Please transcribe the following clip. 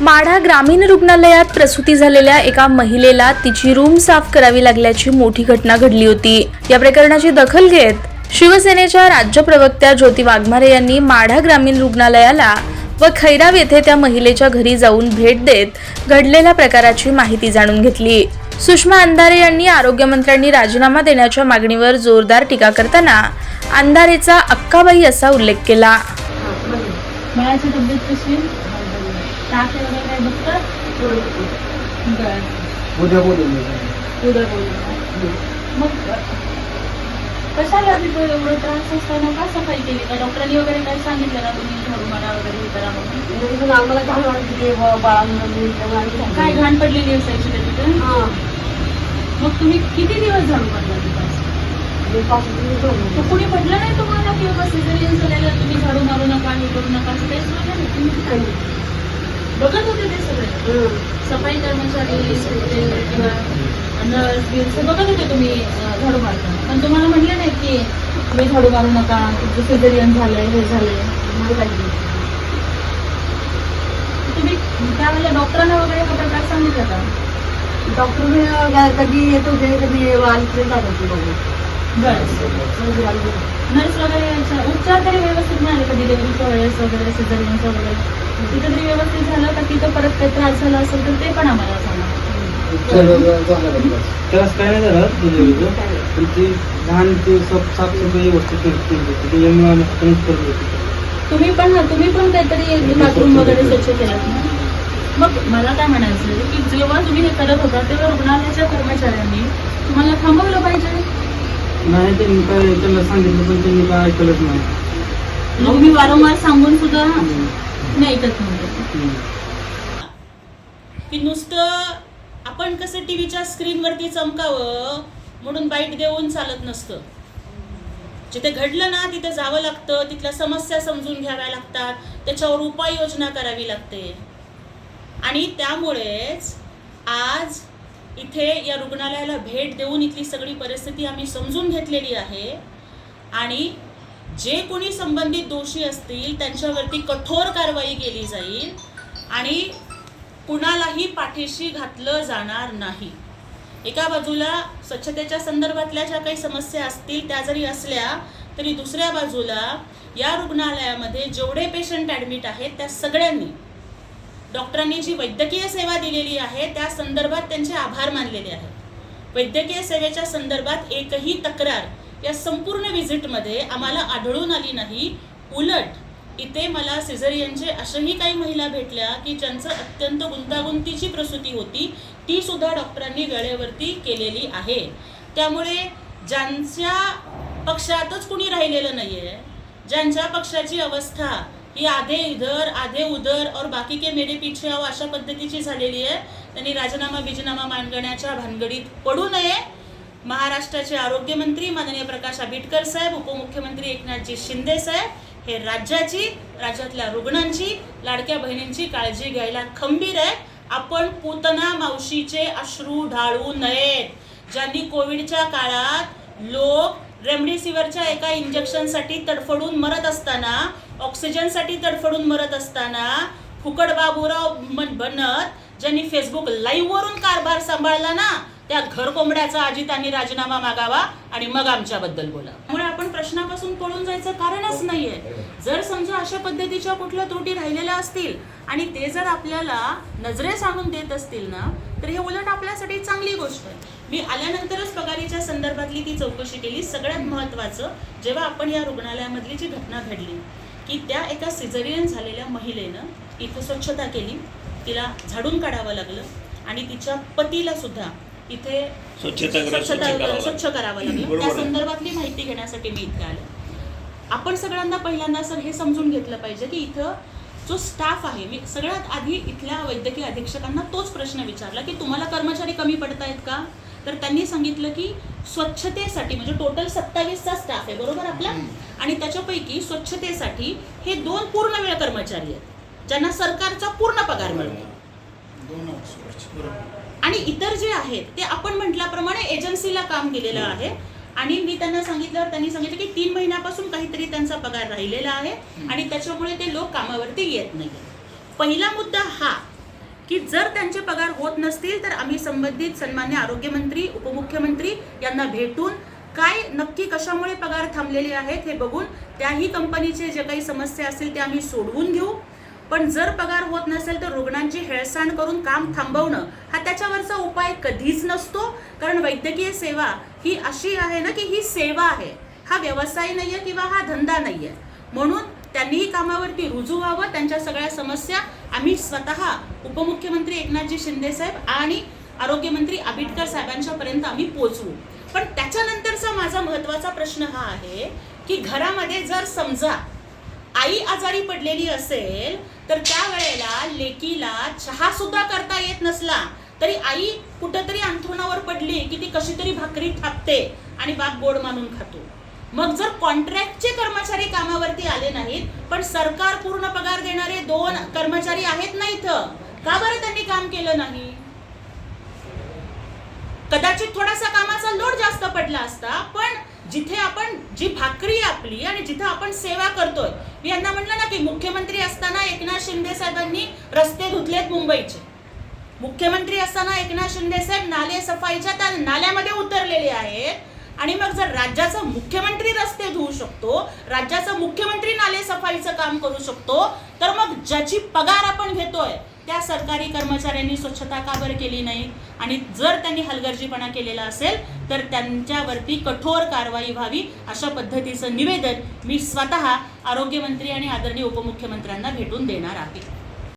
माढा ग्रामीण रुग्णालयात प्रसूती झालेल्या एका महिलेला तिची रूम साफ करावी लागल्याची मोठी घटना घडली होती. या प्रकरणाची दखल घेत शिवसेनेच्या राज्य प्रवक्त्या ज्योती वाघमारे यांनी माढा ग्रामीण रुग्णालयाला व खैराव येथे त्या महिलेच्या घरी जाऊन भेट देत घडलेल्या प्रकाराची माहिती जाणून घेतली. सुषमा अंधारे यांनी आरोग्यमंत्र्यांनी राजीनामा देण्याच्या मागणीवर जोरदार टीका करताना अंधारेचा अक्काबाई असा उल्लेख केला. वगैरे काय बरं. उद्या बोलून उद्या बोलू. मग कशाला तिथं एवढं त्रास असताना? का सफाई केली? का डॉक्टरांनी वगैरे काय सांगितलं ना तुम्ही? झाडू मारा वगैरे हे करा म्हणून? आम्हाला घाण वाटते बाळांना काय घाण पडलेली असायची का तिथं? मग तुम्ही किती दिवस झाडू मारला तिथं? कुणी म्हटलं नाही तुम्हाला की बाबा सिझरियन झालेलं तुम्ही झाडू मारू नका हे करू नका? असं काही सांगितलं नाही तुम्ही बघत होते ते सगळे सफाई कर्मचारी किंवा नर्स बघत होते तुम्ही झाडू मारता पण तुम्हाला म्हटलं नाही की तुम्ही झाडू मारू नका तुमचं सिझरियन झालंय हे झालंय तुम्ही त्यावेळेला डॉक्टरांना वगैरे हा प्रकार सांगितलं का डॉक्टर कधी येत होते कधी वालचे जात होते बस नर्स वगैरे उपचार तरी व्यवस्थित मिळाले का? डिलिव्हरीच्या वेळेस वगैरे सिझरियनचं वगैरे? तिथं तरी व्यवस्थित झालं का तिथं परत काही त्रास झाला असेल तर ते पण आम्हाला सांगा. त्रास काय नाही झाला डिलिव्हरीचं पण ती लहान ती सब साफसफाई वस्तू केली होती त्याच्यामुळे आम्ही हातानेच करत होतो तुम्ही पण ना तुम्ही पण काहीतरी बाथरूम वगैरे स्वच्छ केलं ना? मग मला काय म्हणायचं आहे की जेव्हा तुम्ही हे करत होता तेव्हा रुग्णालयाच्या कर्मचाऱ्यांनी तुम्हाला थांबवलं पाहिजे? नाही त्यांनी काय त्यांना सांगितलं पण त्यांनी काय ऐकलंच नाही. मग मी वारंवार सांगून सुद्धा नाही ऐकत नव्हते हम्म. की नुसतं आपण कसं टी व्हीच्या स्क्रीनवरती चमकावं म्हणून बाईट देऊन चालत नसतं. जिथे घडलं ना तिथे जावं लागतं. तिथल्या समस्या समजून घ्याव्या लागतात. त्याच्यावर उपाययोजना करावी लागते. आणि त्यामुळेच आज इथे या रुग्णालयाला भेट देऊन इथली सगळी परिस्थिती आम्ही समजून घेतलेली आहे. आणि जे कोणी संबंधित दोषी असतील त्यांच्यावरती कठोर कारवाई केली जाईल आणि कुणालाही पाठीशी घातलं जाणार नाही. एका बाजूला स्वच्छतेच्या संदर्भातल्या ज्या काही समस्या असतील त्या जरी असल्या तरी दुसऱ्या बाजूला या रुग्णालयामध्ये जेवढे पेशंट ॲडमिट आहेत त्या सगळ्यांनी डॉक्टरांनी जी वैद्यकीय सेवा दिलेली आहे त्या संदर्भात त्यांचे आभार मानलेले आहेत. वैद्यकीय सेवेच्या संदर्भात एकही तक्रार या संपूर्ण व्हिजिटमध्ये आम्हाला आढळून आली नाही. उलट इथे मला सिझरियनचे अशाही काही महिला भेटल्या की ज्यांचं अत्यंत गुंतागुंतीची प्रसूती होती ती सुद्धा डॉक्टरांनी वेळेवरती केलेली आहे. त्यामुळे ज्यांच्या पक्षातच कुणी राहिलेलं नाही आहे ज्यांच्या पक्षाची अवस्था ही आधे इधर आधे उधर और बाकी के मेरे पीछे आओ अशा पद्धतीची झालेली आहे त्यांनी राजीनामा बिजीनामा मांडण्याच्या भानगडीत पडू नये. महाराष्ट्राचे आरोग्यमंत्री माननीय प्रकाश आंबेडकर साहेब उपमुख्यमंत्री एकनाथजी शिंदे साहेब हे राज्याची राज्यातल्या रुग्णांची लाडक्या बहिणींची काळजी घ्यायला खंबीर आहे आपण पुतना मावशीचे अश्रू ढाळू नयेत. ज्यांनी कोविडच्या काळात लोक रेमडेसिवीरच्या एका इंजेक्शनसाठी तडफडून मरत असताना ऑक्सिजनसाठी तडफडून मरत असताना फुकट बाबूराव मन- बनत ज्यांनी फेसबुक लाईव्हवरून कारभार सांभाळला ना त्या घर कोंबड्याचा अजितांनी राजीनामा मागावा आणि मग आमच्याबद्दल बोला. त्यामुळे आपण प्रश्नापासून पळून जायचं कारणच नाहीये. जर समजा अशा पद्धतीच्या कुठल्या त्रुटी राहिलेल्या असतील आणि ते जर आपल्याला नजरेस आणून देत असतील ना तर हे उलट आपल्यासाठी चांगली गोष्ट आहे. मी आल्यानंतरच पगारीच्या संदर्भातली ती चौकशी केली. सगळ्यात महत्त्वाचं जेव्हा आपण या रुग्णालयामधली जी घटना घडली की त्या एका सिझरियन झालेल्या महिलेनं इथं स्वच्छता केली. तिला झाडून काढावं लागलं आणि तिच्या पतीला सुद्धा इथे स्वच्छता स्वच्छ करावं स्वच्छता लागलं. त्या. संदर्भातली माहिती घेण्यासाठी मी इथे आले. आपण सगळ्यांना पहिल्यांदा सर हे समजून घेतलं पाहिजे की इथं जो स्टाफ आहे मी सगळ्यात आधी इथल्या वैद्यकीय अधीक्षकांना तोच प्रश्न विचारला की तुम्हाला कर्मचारी कमी पडतायत का? तर त्यांनी सांगितलं की स्वच्छतेसाठी म्हणजे टोटल सत्तावीसचा स्टाफ आहे बरोबर आपला? आणि त्याच्यापैकी स्वच्छतेसाठी हे दोन पूर्ण वेळ कर्मचारी आहेत ज्यांना सरकारचा पूर्ण पगार मिळतो. आणि इतर जे आहेत ते आपण म्हटल्याप्रमाणे एजन्सीला काम केलेलं आहे. आणि मी त्यांना सांगितल्यावर त्यांनी सांगितलं की तीन महिन्यापासून काहीतरी त्यांचा पगार राहिलेला आहे आणि त्याच्यामुळे ते लोक कामावरती येत नाही पहिला मुद्दा हा की जर त्यांचे पगार होत नसतील तर आम्ही संबंधित सन्मान्य आरोग्यमंत्री उपमुख्यमंत्री यांना भेटून काय नक्की कशामुळे पगार थांबलेले आहेत हे बघून त्याही कंपनीचे जे काही समस्या असतील ते आम्ही सोडवून घेऊ. पण जर पगार होत नसेल तर रुग्णांची हेळसांड करून काम थांबवणं हा त्याच्यावरचा उपाय कधीच नसतो. कारण वैद्यकीय सेवा ही अशी आहे ना की ही सेवा आहे. हा व्यवसाय नाही आहे किंवा हा धंदा नाही आहे म्हणून त्यांनीही कामावरती रुजू व्हावं. त्यांच्या सगळ्या समस्या आम्ही स्वतः उपमुख्यमंत्री एकनाथजी शिंदे साहेब आणि आरोग्यमंत्री आबिटकर साहेबांच्यापर्यंत आम्ही पोचवू पण त्याच्यानंतरचा माझा महत्त्वाचा प्रश्न हा आहे की घरामध्ये जर समजा आई आजारी पडलेली असेल तर त्या वेळेला लेकीला चहा सुद्धा करता येत नसला तरी आई कुठंतरी अंथरुणावर पडली की ती कशी तरी भाकरी थापते आणि बाप गोड मानून खातो. मग जर कॉन्ट्रॅक्टचे कर्मचारी कामावरती आले नाहीत पण सरकार पूर्ण पगार देणारे दोन कर्मचारी आहेत ना इथं का बरं त्यांनी काम केलं नाही? कदाचित थोडासा कामाचा लोड जास्त पडला असता पण जिथे आपण जी भाकरी आहे आपली आणि जिथे आपण सेवा करतोय मी यांना म्हणलं ना की मुख्यमंत्री असताना एकनाथ शिंदे साहेबांनी रस्ते धुतलेत मुंबईचे. मुख्यमंत्री असताना एकनाथ शिंदे साहेब नाले सफाईच्या त्या नाल्यामध्ये उतरलेले आहेत. आणि मग जर राज्याचा मुख्यमंत्री रस्ते धुवू शकतो राज्याचा मुख्यमंत्री नाले सफाईचं काम करू शकतो तर मग ज्याची पगार आपण घेतोय त्या सरकारी कर्मचाऱ्यांनी स्वच्छता का बरं केली नाही? आणि जर त्यांनी हलगर्जीपणा केलेला असेल तर त्यांच्यावरती कठोर कारवाई व्हावी अशा पद्धतीचं निवेदन मी स्वतः आरोग्यमंत्री आणि आदरणीय उपमुख्यमंत्र्यांना भेटून देणार आहे.